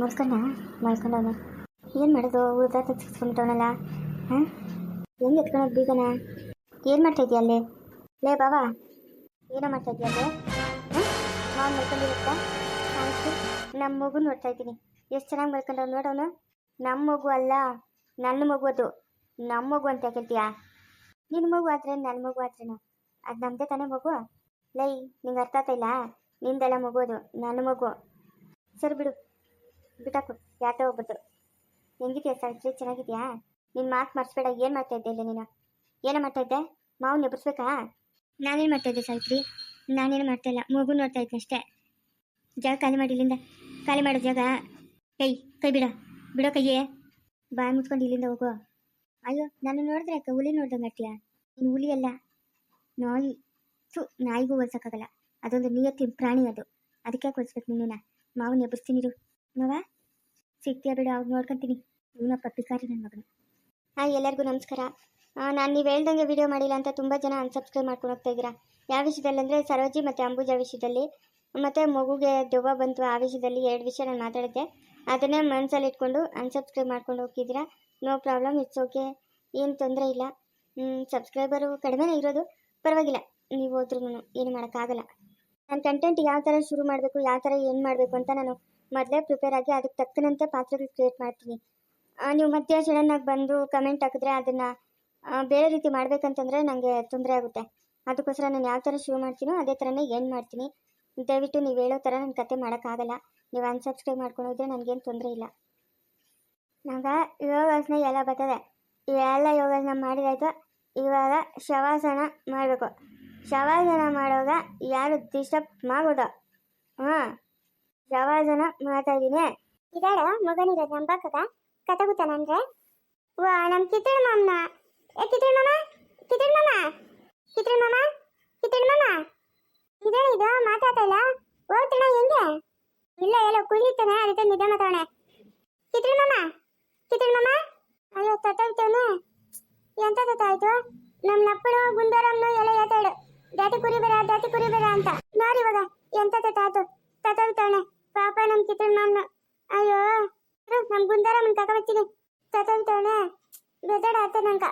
ಮಲ್ಕೊಂಡ ಮಾಡ್ಕೊಂಡವನ ಏನು ಮಾಡೋದು? ಉಳ್ದ ತಗ್ಸ್ಕೊಂಡ್ಬಿಟ್ಟವನಲ್ಲ ಹಾಂ? ಹೆಂಗೆ ಎತ್ಕೊಳೋದು ಬೀಗನ ಏನು ಮಾಡ್ತಾ ಇದೀಯ ಅಲ್ಲಿ? ಲೇ ಬಾವಾ ಏನೋ ಮಾಡ್ತಾ ಇದೀಯ ಅಲ್ಲಿ? ಹಾಂ? ಮಾವು ಮಲ್ಕೊಂಡಿರುತ್ತಾ? ಆಯ್ತು. ನಮ್ಮ ಮಗು ನೋಡ್ತಾ ಇದ್ದೀನಿ. ಎಷ್ಟು ಚೆನ್ನಾಗಿ ಮಲ್ಕೊಂಡವ್ ನೋಡೋನು ನಮ್ಮ ಮಗು ಅಲ್ಲ ನನ್ನ ಮಗು ಅದು. ನಮ್ಮ ಮಗು ಅಂತ ಹೇಳ್ತೀಯಾ ನಿನ್ನ ಮಗು ಆದರೆ ನನ್ನ ಮಗು ಆದ್ರೇನು? ಅದು ನಮ್ಮದೇ ತಾನೇ ಮಗು? ಲೈ, ನಿಂಗೆ ಅರ್ಥ ಆಗ್ತಾ ನಿಂದೆಲ್ಲ ಮಗು ಅದು ನನ್ನ ಮಗು. ಸರಿ ಬಿಡು. ಬಿಟ್ಟಾಕು ಯಾತೋ ಒಬ್ಬರು ಹೆಂಗಿದ್ಯಾ ಸಾವಿತ್ರಿ ಚೆನ್ನಾಗಿದ್ಯಾ? ನಿನ್ನ ಮಾತು ಮರ್ಸ್ಬೇಡ, ಏನು ಮಾಡ್ತಾ ಇದ್ದೆ ಇಲ್ಲಿ ನೀನು? ಏನೋ ಮಾಡ್ತಾ ಇದ್ದೆ? ಮಾವು ನೆಬರ್ಸ್ಬೇಕಾ ನಾನೇನು ಮಾಡ್ತಾ ಇದ್ದೆ ಸಾವಿತ್ರಿ ನಾನೇನು ಮಾಡ್ತಾ ಇಲ್ಲ, ಮಗು ನೋಡ್ತಾ ಇದ್ದೆ ಅಷ್ಟೇ. ಜಾಗ ಖಾಲಿ ಮಾಡಿ ಇಲ್ಲಿಂದ, ಖಾಲಿ ಮಾಡೋ ಜಾಗ. ಕೈ ಕೈ ಬಿಡ, ಬಿಡೋ ಕೈಯೇ. ಬಾಯಿ ಮುಚ್ಕೊಂಡು ಇಲ್ಲಿಂದ ಹೋಗು. ಅಯ್ಯೋ, ನಾನು ನೋಡಿದ್ರೆ ಅಕ್ಕ ಹುಲಿ ನೋಡ್ದಂಗೆ ಅಟ್ಟಿಯಾ ನೀನು ಹುಲಿ ಅಲ್ಲ. ನಾಯಿ ಸು ನಾಯಿಗೂ ಹೊಲ್ಸೋಕ್ಕಾಗಲ್ಲ. ಅದೊಂದು ನಿಯತ್ತಿನ ಪ್ರಾಣಿ ಅದು. ಅದಕ್ಕೆ ಹೊಲಿಸ್ಬೇಕು ನಿನ್ನ ಮಾವು ನೆಬರ್ಸ್ತೀನಿ ಇರು. ನೋವ? ಸಿಗ್ತೀಯ ಬಿಡು ಅವ್ರು ನೋಡ್ಕೊಂತೀನಿ. ಇವನಪ್ಪ ಪಿಕಾರಿ ನನ್ನ ಮಗನು. ಹಾಂ ಎಲ್ಲರಿಗೂ ನಮಸ್ಕಾರ. ನಾನು ನೀವು ಹೇಳ್ದಂಗೆ ವಿಡಿಯೋ ಮಾಡಿಲ್ಲ ಅಂತ ತುಂಬ ಜನ ಅನ್ಸಬ್ಸ್ಕ್ರೈಬ್ ಮಾಡ್ಕೊಂಡು ಹೋಗ್ತಾ ಇದ್ದೀರಾ. ಯಾವ ವಿಷಯದಲ್ಲಿ ಅಂದರೆ ಸರೋಜಿ ಮತ್ತು ಅಂಬುಜ ವಿಷಯದಲ್ಲಿ, ಮತ್ತು ಮಗುಗೆ ದೆವ್ವ ಬಂತು ಆ ವಿಷಯದಲ್ಲಿ ಎರಡು ವಿಷಯ ನಾನು ಮಾತಾಡಿದ್ದೆ. ಅದನ್ನೇ ಮನಸ್ಸಲ್ಲಿ ಇಟ್ಕೊಂಡು ಅನ್ಸಬ್ಸ್ಕ್ರೈಬ್ ಮಾಡ್ಕೊಂಡು ಹೋಗ್ತಿದ್ದೀರಾ. No problem, it's okay. ಏನು ತೊಂದರೆ ಇಲ್ಲ. ಸಬ್ಸ್ಕ್ರೈಬರು ಕಡಿಮೆನೇ ಇರೋದು. ಪರವಾಗಿಲ್ಲ. ನೀವು ಹೋದ್ರೂ ಏನು ಮಾಡೋಕ್ಕಾಗಲ್ಲ. ನಾನು ಕಂಟೆಂಟ್ ಯಾವ ಥರ ಶುರು ಮಾಡಬೇಕು, ಯಾವ ಥರ ಏನು ಮಾಡಬೇಕು ಅಂತ ನಾನು ಮೊದಲೇ ಪ್ರಿಪೇರ್ ಆಗಿ ಅದಕ್ಕೆ ತಕ್ಕನಂತೆ ಪಾತ್ರಗಳು ಕ್ರಿಯೇಟ್ ಮಾಡ್ತೀನಿ. ನೀವು ಮಧ್ಯ ಸಡನ್ನಾಗಿ ಬಂದು ಕಮೆಂಟ್ ಹಾಕಿದ್ರೆ ಅದನ್ನು ಬೇರೆ ರೀತಿ ಮಾಡಬೇಕಂತಂದರೆ ನನಗೆ ತೊಂದರೆ ಆಗುತ್ತೆ. ಅದಕ್ಕೋಸ್ಕರ ನಾನು ಯಾವ ಥರ ಶುರು ಮಾಡ್ತೀನೋ ಅದೇ ಥರನೇ ಏನು ಮಾಡ್ತೀನಿ. ದಯವಿಟ್ಟು ನೀವು ಹೇಳೋ ಥರ ನನ್ನ ಕತೆ ಮಾಡೋಕ್ಕಾಗಲ್ಲ. ನೀವು ಅನ್ಸಬ್ಸ್ಕ್ರೈಬ್ ಮಾಡ್ಕೊಂಡು ಹೋದರೆ ನನಗೇನು ತೊಂದರೆ ಇಲ್ಲ. ನಂಗೆ ಯೋಗಾಸನ ಎಲ್ಲ ಬರ್ತದೆ. ಇವೆಲ್ಲ ಯೋಗಾಸನ ಮಾಡಿದಾಯ್ತು ಇವಾಗ ಶವಾಸನ ಮಾಡಬೇಕು. ಶವಾಸನ ಮಾಡುವಾಗ ಯಾರು ಡಿಸ್ಟರ್ಬ್ ಮಾಡ್ಬೋದು? ಹಾಂ. ಶವಾಸನ ಮಾತಾಡಿನೆ. ಇದಾಡ ಮಗನಿರೋದು ನಮ್ಮ ಪಕ್ಕದ ಕತಗುತ್ತಾನಂದ್ರೆ ವಾ ನಮ್ಮ ಕಿತ್ತಳ ಮಾಮನ. ಏ, ಕಿತ್ತಳ ಮಾಮ ಕಿತ್ತಳ ಮಾಮ ಕಿತ್ತಳ ಮಾಮ ಕಿತ್ತಳ ಮಾಮ. ಇದಾಳ ಇದು, ಮಾತಾಡ್ತಾ ಇಲ್ಲ. ಹೋಗ್ತಾಳ ಹೆಂಗೆ? ಇಲ್ಲ ಎಲ್ಲ ಕುಡಿತಾನೆ ಅದಕ್ಕೆ ನಿದ್ದೆ ಮಾತಾವಣೆ ಕಿತ್ತಳ ಮಾಮ ಕಿತ್ತಳ ಮಾಮ. ಅಯ್ಯೋ ತತ್ತಾಯ್ತಾನೆ ಎಂತ ತತ್ತಾಯ್ತು? ನಮ್ಮ ನಪ್ಪಳು ಗುಂಡರಮ್ಮನು ಎಲ್ಲ ಹೇಳ್ತಾಳು ಜಾತಿ ದಾಟಿ ಕುರಿ ಬರ ಅಂತ. ನೋಡಿ ಇವಾಗ. ಎಂತ ತತ್ತಾಯ್ತು? ತತ್ತಾಯ್ತಾನೆ ಪಾಪ ನಮ್ ಚಿತ್ರ ಮಾಮನ ಅಯ್ಯೋ ನಮ್ ಗುಂದರಮ್ಮನ್ ಕಕ ಬರ್ತೀನಿ. ತತ್ತೋಯ್ತವನೆ ಬೆದಡ ಆತ ನಂಗ.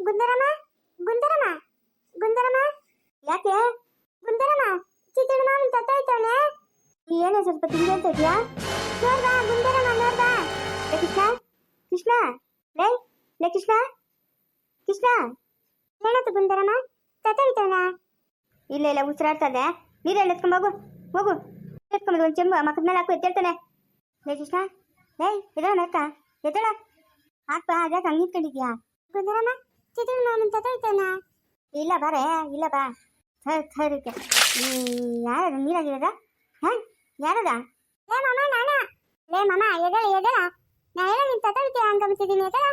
ಗುಂದರಮ್ಮ? ಗುಂದರಮ್ಮ? ಗುಂದರಮ್ಮ? ಯಾಕೆ? ಗುಂದರಮ್ಮ ಚಿತ್ರ ಮಾಮನ್ ತತ್ತೋಯ್ತವನೆ ಏನೋ ಸ್ವಲ್ಪ ತಿಂಡಿ ಅಂತ ಇದೆಯಾ? ನೋಡ್ಬಾ, ಗುಂದರಮ್ಮ, ನೋಡ್ಬಾ. ಕೃಷ್ಣ ಕೃಷ್ಣ, ಲೇ ಲೇ ಕೃಷ್ಣ ಕೃಷ್ಣ. ಹೇಳತ್ತು ಗುಂದರಮ್ಮ? ತತ್ತೋಯ್ತವನ ಇಲ್ಲ ಇಲ್ಲ ಉಸಿರಾಡ್ತದೆ ನೀರೆಲ್ಲ ಎತ್ಕೊಂಡ್ ಹೋಗು ಹೋಗು. ಎತ್ಕೊಂಬದು ಒಂದು ಚೆಂಬು ಮಕ್ಕದ ಮೇಲೆ ಹಾಕು ಎತ್ತೇಳ್ತಾನೆ ಲೇ ಕೃಷ್ಣ ಏಯ್ ಎದಳ ಮೇಕ ಎದಳ ಹಾಕ್ಪ ಅದ್ಯಾಕೆ ಹಂಗೆ ನಿಂತ್ಕೊಂಡಿದ್ಯಾ ಬಂದರಮ್ಮ ಚಿತ್ತಡ ಮಾಮನ್ ತತ್ತೋಯ್ತವನ ಇಲ್ಲ ಬಾರೆ ಇಲ್ಲ ಬಾ ಸರ್ ಸರಿ ಯಾರದ ನೀರಾಗಿರೋದ ಹಾಂ ಯಾರದ ಲೇ ಮಾಮ ನಾನ ಲೇ ಮಾಮ ಎದಳ ಎದಳ ನಾ ಹೇಳ ನಿನ್ ತತ್ತೋಯ್ತೀಯ ಅಂಗಮಿಸಿದೀನಿ ಎದಳ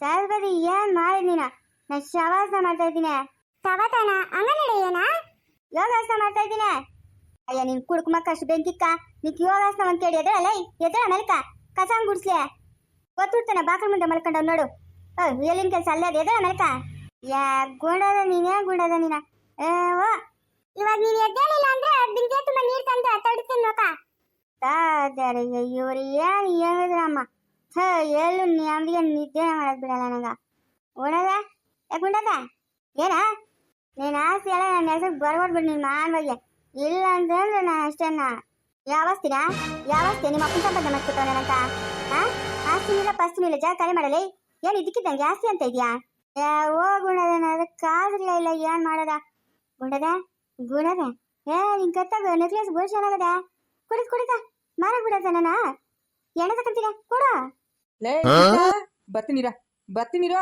ಸರ್ವದಿ ಏನ್ ಮಾಡಿ ನೀನ ನಾ ಶವಾಸ ಮಾಡ್ತಾ ಇದ್ದೀನಿ ಹಂಗ ಅಂಗನಡಿ ಏನಾ ಯೋಗಾಸನ ಮಾಡ್ತಾ ಇದ್ದೀನಿ ಅಯ್ಯ, ನಿನ್ ಕುಡುಕ್ ಮಕ್ಕಷ್ಟು ಬೆಂಕಿಕ್ಕ? ನಿಕ್ ಯೋಗಾಸನ ಅಂತ ಕೇಳಿ ಎದಳಲ್ಲ ಎದಳ ಮೆಲ್ಕ? ಕಸ ಗುಡ್ಸ್ಲೆ? ಗೊತ್ತಿರ್ತಾನೆ ಬಾಕಲ್ ಮುಂದೆ ಮಲ್ಕೊಂಡ ನೋಡು. ಎಲ್ಲಿನ ಕೆಲಸ? ಅಲ್ಲೇ ಎದಳ ಮೆಲ್ಕ? ಯಾ ಗುಂಡದ ನೀನೇ ಗುಂಡದ ನೀನ? ಇವಾಗ ನೀನ್ ಎದ್ದೇಳಿಲ್ಲ ಅಂದ್ರೆ ಬಿಂದಿಗೆ ತುಂಬಾ ನೀರ್ ತಂದು ತಡಿಸ್ತೀನಿ ನೋಕ ತಾದರೆ ಇವ್ರು ಏನ್ ಹೇಳಿದ್ರಮ್ಮ? ಹ ಎಲ್ಲೂ ನಮಗೆ ನಿದ್ದೆ ಮಾಡಕ್ ಬಿಡಲ್ಲ ನಂಗ. ಗುಂಡದ ಏ ಗುಂಡದ ಏನ? ನೀನ್ ಆಸೆ ಎಲ್ಲ ನನ್ನ ಹೆಸರು ಬರ್ಬೋದ್ಬಿಡು ನೀನ್ ಮಾನ್ ಬಗ್ಗೆ ಇಲ್ಲ ಅಂತಂದ್ರೆ ನಾ ಅಷ್ಟೇನ? ಯಾವಸ್ತೀರಾ ಯಾವಸ್ತಿ ನಿಮ್ಮ ಅಪ್ಪನ ಸಂಬಂಧ ಮಾಡ್ಕೊತಾವ ನನಗ ಹಾ ಆಸ್ತಿ ಇಲ್ಲ ಫಸ್ಟ್ ಇಲ್ಲ ಜಾಗ ಖಾಲಿ ಮಾಡಲಿ. ಏನು ಇದಕ್ಕಿದ್ದಂಗೆ ಆಸ್ತಿ ಅಂತ ಇದೆಯಾ? ಏ ಓ ಗುಣದ ಕಾದಿಲ್ಲ ಇಲ್ಲ ಏನ್ ಮಾಡೋದ? ಗುಣದ? ಗುಣದ? ಏ ನಿನ್ ಕತ್ತಾಗ ನೆಕ್ಲೆಸ್ ಬೋಳ್ ಚೆನ್ನಾಗದ ಕುಡಿದ್ ಕುಡಿದ. ಮಾರಕ್ ಬಿಡದ ನನ್ನ ಎಣ್ಣೆ ತಕೊಂತೀರ ಕೊಡ. ಲೇ ಬರ್ತೀನಿರ ಬರ್ತೀನಿರ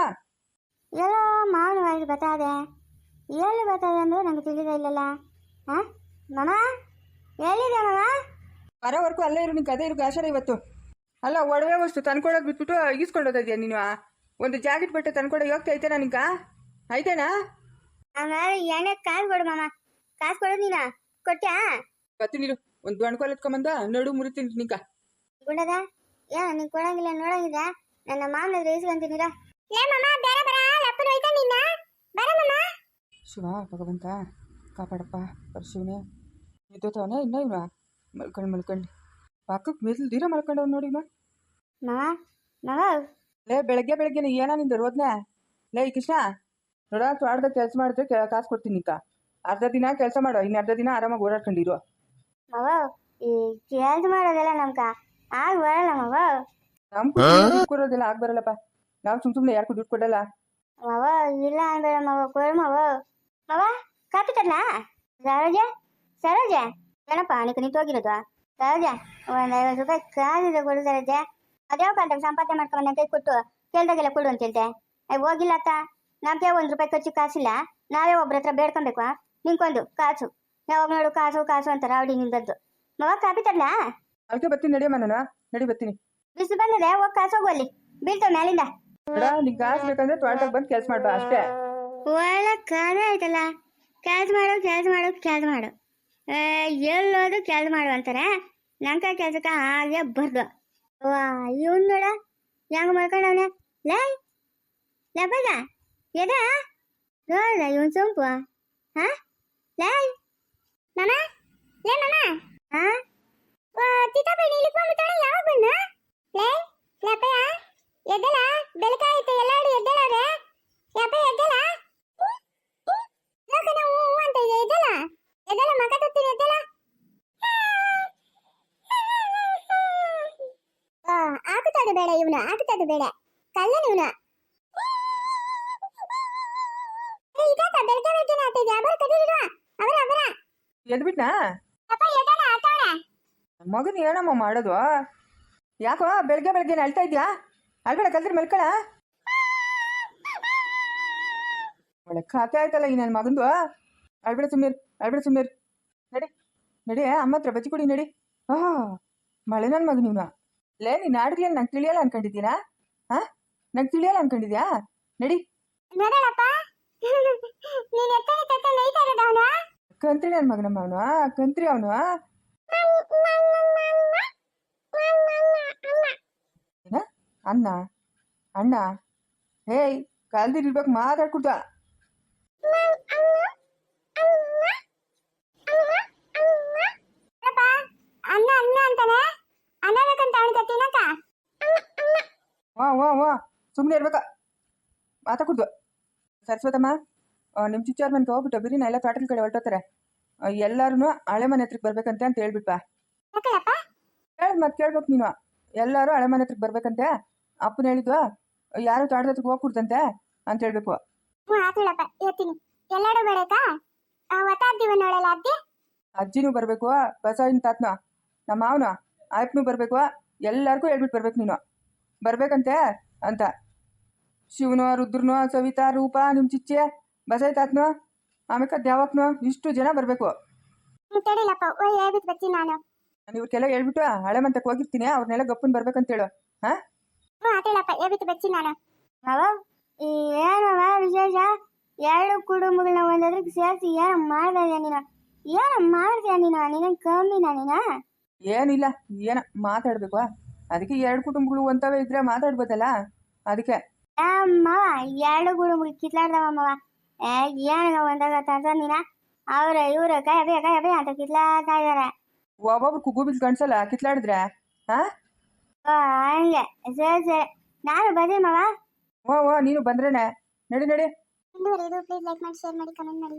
ಎಲ್ಲೋ ಮಾವನವಾಗಿ ಬತ್ತಾದೆ. ಎಲ್ಲಿ ಬರ್ತದೆ ಅಂದ್ರೆ ನಂಗೆ ತಿಳಿದ ಇಲ್ಲಲ್ಲ. ಹಾ ಮಮ ಎಲ್ಲಿದೆ ಮಮ ಬರೋವರೆಗೂ ಅಲ್ಲೇ ಇರು ನಿನ್ ಕತೆ ಇರು ಗಾಶಾರ ಇವತ್ತು. ಅಲ್ಲ ಒಡವೆ ವಸ್ತು ತಂದ್ಕೊಡೋದು ಬಿಟ್ಬಿಟ್ಟು ಈಸ್ಕೊಂಡೋದ ಇದೆಯಾ ನೀನು? ಒಂದು ಜಾಕೆಟ್ ಬಟ್ಟೆ ತಂದ್ಕೊಡೋ ಯೋಗ್ಯ ಐತೇನಾ ನಿಂಕ ಐತೇನಾ? ಎಣ್ಣೆ ಕಾಸು ಕೊಡು ಮಾಮ. ಕಾಸು ಕೊಡು ನೀನ? ಕೊಟ್ಟ್ಯಾ ನೀರು ಒಂದು ದೊಣ್ಕೊಲ್ ಎತ್ಕೊಂಬಂದ ನಡು ಮುರಿತೀನಿ ನಿಂಕ ಗುಂಡದ? ಏ ನೀನ್ ಕೊಡಂಗಿಲ್ಲ ನೋಡಂಗಿಲ್ಲ. ನನ್ನ ಮಾಮನ ಇಸ್ಕೊಂತೀನಿರ. ಲೇ ಮಾಮ ಬೇರೆ ಬರ ಲಪ್ಪನ ಹೋಯ್ತಾ ನಿನ್ನ? ಬರ ಮಾಮ. ಶಿವ ಭಗವಂತ. ಕಾಪಾಡಪ್ಪ ಪರಶಿವನೇ ಎದ್ದೋತವನೇ ಇನ್ನ ಇವ ಮಲ್ಕೊಂಡು ಮಲ್ಕೊಂಡು ಪಕ್ಕಕ್ಕೆ ಮೆದ್ಲು ದೀರ ಮಲ್ಕೊಂಡವ್ ನೋಡಿ. ನಾ ಮಾವ ಲೇ ಬೆಳಗ್ಗೆ ಬೆಳಗ್ಗೆ ಏನ ನಿಂದು ರೋದ್ನೆ ಲೇ ಕೃಷ್ಣ ನೋಡ ತ್ವಾಡ್ದ ಕೆಲಸ ಮಾಡಿದ್ರೆ ಕೆಲ ಕಾಸು ಕೊಡ್ತೀನಿ ಈಗ ಅರ್ಧ ದಿನ ಕೆಲಸ ಮಾಡೋ ಇನ್ನು ಅರ್ಧ ದಿನ ಆರಾಮಾಗಿ ಓಡಾಡ್ಕೊಂಡಿರು ಮಾವ ಈ ಕೆಲಸ ಮಾಡೋದೆಲ್ಲ ನಮ್ಕಾ ಆಗ ಬರಲ್ಲ ಮಾವ ನಮ್ ಕೊಡೋದೆಲ್ಲ ಆಗ್ ಬರಲ್ಲಪ್ಪ ನಾವು ಸುಮ್ ಸುಮ್ಮನೆ ಯಾರಿಗೂ ದುಡ್ಡು ಕೊಡಲ್ಲ ಮಾವ ಇಲ್ಲ ಅಂದ್ರೆ ಮಾವ ಕೊಡ ಮಾವ ಮಾವ ಕಾಪಿ ತರ್ಲಾ ಸರೋಜ? ಸರೋಜ? ಏನಪ್ಪ ನಿಕ್ ನಿಂತೋಗಿರೋದು ಸರೋಜ ಒಂದ್ ಐವತ್ತು ರೂಪಾಯಿ ಕಾದಿದೆ ಕೊಡು ಸರೋಜ. ಅದ್ಯಾವ ಕಾಂತ ಸಂಪಾದನೆ ಮಾಡ್ಕೊಂಡ್ ಕೈ ಕೊಟ್ಟು ಕೇಳ್ದಾಗೆಲ್ಲ ಕೊಡು ಅಂತ ಹೇಳ್ದೆ. ಅಯ್ಯ ಹೋಗಿಲ್ಲ ಅಕ್ಕ ನಮ್ಗೆ ಒಂದ್ ರೂಪಾಯಿ ಖರ್ಚು ಕಾಸಿಲ್ಲ. ನಾವೇ ಒಬ್ರ ಹತ್ರ ಬೇಡ್ಕೊಬೇಕು. ನಿಂಕೊಂದು ಕಾಸು. ಯಾವಾಗ ನೋಡು ಕಾಸು ಕಾಸು ಅಂತಾರ ಅವಡಿ ನಿಂದದ್ದು ಮಗ ಕಾಪಿ ತರ್ಲಾ ಅದಕ್ಕೆ ಬರ್ತೀನಿ ನಡಿಯಮ್ಮ ನಾನು ನಡಿ ಬರ್ತೀನಿ. ಬಿಸಿಲು ಬಂದಿದೆ ಹೋಗಿ ಕಾಸು ಹೋಗು ಅಲ್ಲಿ. ಬೀಳ್ತಾವ ಮ್ಯಾಲಿಂದ. ನೋಡ ನಿಂಗೆ ಕಾಸು ಬೇಕಂದ್ರೆ ತ್ವಾಟಕ್ಕೆ ಬಂದು ಕೆಲಸ ಮಾಡ್ಬಾ ಅಷ್ಟೇ. ಒಳ್ಳೆ ಕಾಲ ಆಯ್ತಲ್ಲ ಕೆಲಸ ಮಾಡು ಕೆಲಸ ಮಾಡು ಕೆಲಸ ಮಾಡು. ಎಲ್ಲೋದು ಕೆಲಸ ಮಾಡು ಅಂತಾರೆ. ನಂಕ ಕೆಲ್ಸಕ್ಕೆ ಹಾಗೆ ಬರ್ದು. ವಾ ಇವನ್ ನೋಡ, ಹೆಂಗ್ ಮಾಡ್ಕೊಂಡವನೆ ಲೈ ಬಡ ಎದ? ನೋಡ ಇವನ್ ಸೊಂಪು. ಹಾ? ಲೇ, ಮಾಮ ಲೇ, ಮಾಮ. ಹಾ? ವಾ ತಿತಾಪ ನೀಲಿ ಬಂದ್ಬಿಟ್ಟಾಳೆ ಯಾವಾಗ ಬಂದ? ಲೇ ಲಪಯ ಎದ್ದಲ ಬೆಳಕಾಯ್ತು, ಎಲ್ಲಾರು ಎದ್ದಲಾರೆ ಲೋಕನ ಹೂ ಹೂ ಅಂತ ಇದೆ ಇದೆಲ್ಲ ಇದೆಲ್ಲ ಮಗ ತತ್ತೀನಿ ಇದೆಲ್ಲ ಆಗುತ್ತದು ಬೇಡ ಇವನು ಆಗುತ್ತದು ಬೇಡ. ಕಳ್ಳನ ಇವನು. ಇದಾತ ಬೆಳಗ್ಗೆ ಬೆಳಗ್ಗೆ ಆಗ್ತಿದೆ ಅವರ ಕದಿರುವ ಅವರ ಅವರ. ಎದ್ಬಿಟ್ನಾ? ಅಪ್ಪ ಎದ್ದಲ ಆತಾಳೆ ಮಗನ ಏನಮ್ಮ ಮಾಡೋದು? ಯಾಕೋ ಬೆಳಗ್ಗೆ ಬೆಳಗ್ಗೆ ಅಳ್ತಾ ಇದ್ಯಾ? ಅಳ್ಬೇಡ ಕಲ್ತ್ರಿ ಮಲ್ಕಳ. ಒಳ್ಳೆ ಖಾತೆ ಆಯ್ತಲ್ಲ ಈ ನನ್ನ ಮಗಂದು ಅಳ್ಬೇಡ ಸುಮ್ಮನೆ ಅಳ್ಬೇಡ ಸುಮ್ಮನೆ ನಡಿ ನಡಿ ಅಮ್ಮ ಹತ್ರ ಬಚ್ಚಿ ಕೊಡಿ ನಡಿ. ಆ ಮಳೆ ನನ್ನ ಮಗ ಇವನು. ಲೇ ನೀನು ಆಡ್ಗ್ಲೇನು ನಂಗೆ ತಿಳಿಯಲ್ಲ ಅನ್ಕೊಂಡಿದ್ದೀನಾ? ಹಾ ನಂಗೆ ತಿಳಿಯಲ್ಲ ಅನ್ಕೊಂಡಿದ್ಯಾ? ನಡಿ. ಕಂತ್ರಿ ನನ್ನ ಮಗನಮ್ಮ ಅವನು? ಕಂತ್ರಿ ಅವನು ಅಣ್ಣ? ಅಣ್ಣ? ಹೇಯ್ ಕಲ್ದಿರ್ಬೇಕು ಮಾತಾಡ್ಕೊಡ್ತ ವಾ ಸುಮ್ಮನೆ ಇರ್ಬೇಕ. ಮಾತಾಡ್ಕೊಡ್ದು ಸರಸ್ವತಮ್ಮ ನಿಮ್ಮ ಚಿಚ್ಚಾರ ಮನೆಗೆ ಹೋಗ್ಬಿಟ್ಟು ಬಿರಿನ ಎಲ್ಲ ತೋಟದ ಕಡೆ ಹೊರಟೋತಾರೆ. ಎಲ್ಲರೂ ಹಳೆ ಮನೆ ಹತ್ರಕ್ಕೆ ಬರ್ಬೇಕಂತೆ ಅಂತ ಹೇಳ್ಬಿಟ್ಪಾ ಹೇಳಿ ಮತ್ತೆ ಕೇಳ್ಬೇಕು ನೀನು. ಎಲ್ಲರೂ ಹಳೆ ಮನೆ ಹತ್ರಕ್ಕೆ ಬರ್ಬೇಕಂತೆ. ಅಪ್ಪನ ಹೇಳಿದ್ವಾ ಯಾರು ತೋಟದ ಹತ್ರಕ್ಕೆ ಹೋಗ್ಬಿಡ್ತಂತೆ ಅಂತ ಹೇಳ್ಬೇಕು. ಅಜ್ಜಿನೂ ಬರ್ಬೇಕು ಬಸವಿನ ತಾತ್ನ. ನಮ್ಮ ಮಾವನ ಆಯಪ್ಪನೂ ಬರ್ಬೇಕು ಎಲ್ಲರಿಗೂ ಹೇಳ್ಬಿಟ್ಟು ಬರ್ಬೇಕು ನೀನು. ಬರ್ಬೇಕಂತೆ? ಅಂತ. ಶಿವನು ರುದ್ರನು ಸವಿತಾ ರೂಪ ನಿಮ್ಮ ಚಿಚ್ಚೆ ಬಸೈತಾತ್ನೋ ತಾತನು ಆಮೇಲೆ ದ್ಯಾವಕ್ನು ಇಷ್ಟು ಜನ ಬರಬೇಕು. ತಡಿಲಪ್ಪ ಓ ಹೇಳ್ಬಿಟ್ಟು ಬರ್ತೀನಿ ನಾನು. ನಾನು ಇವ್ರಿಗೆಲ್ಲ ಹೇಳ್ಬಿಟ್ಟು ಹಳೆ ಮಂತಕ್ಕೆ ಹೋಗಿರ್ತೀನಿ ಅವ್ರನ್ನೆಲ್ಲ ಗಪ್ಪನ್ ಬರ್ಬೇಕಂತೇಳು ಹಾಂ? ಹ್ಞೂ ಆತಳಪ್ಪ ಹೇಳ್ಬಿಟ್ಟು ಬರ್ತೀನಿ ನಾನು. ಈ ಏನವ ವಿಶೇಷ? ಎರಡು ಕುಟುಂಬಗಳನ್ನ ಒಂದದ್ರಿಗೆ ಸೇರಿಸಿ ಏನು ಮಾಡ್ದೆ ನೀನು? ಏನು ಮಾಡ್ತೀಯ ನೀನು? ನೀನು ಕಮ್ಮಿನ ನೀನು? ಏನಿಲ್ಲ ಏನ ಮಾತಾಡ್ಬೇಕು ಅದಕ್ಕೆ ಎರಡು ಕುಟುಂಬಗಳು ಒಂತವೇ ಇದ್ರೆ ಮಾತಾಡ್ಬೋದಲ್ಲ? ಅದಕ್ಕೆ. ಮಾವ ಎರಡು ಕುಟುಂಬ ಕಿತ್ಲಾಡ್ದವ ಮಾವ. ಏ ಏನು ಒಂದಾಗ ತರ್ಸ ನೀನ? ಅವ್ರ ಇವ್ರ ಕೈ ಅದೇ ಕೈ ಅದೇ ಅಂತ ಕಿತ್ಲಾಡ್ತಾ ಇದಾರೆ. ಒಬ್ಬೊಬ್ರು ಕುಗ್ಗು ಬಿದ್ದು ಕಣ್ಸಲ್ಲ ಕಿತ್ಲಾಡಿದ್ರೆ? ಹಾ ಹಂಗೆ. ಸರಿ ಸರಿ. ನಾನು ಬರ್ರಿ ಮಾವ. ಓ ಓ ನೀನು ಬಂದ್ರೇನೆ. ನಡಿ ನಡಿ. ಇದು ಪ್ಲೀಸ್ ಲೈಕ್ ಮಾಡಿ ಶೇರ್ ಮಾಡಿ ಕಮೆಂಟ್ ಮಾಡಿ.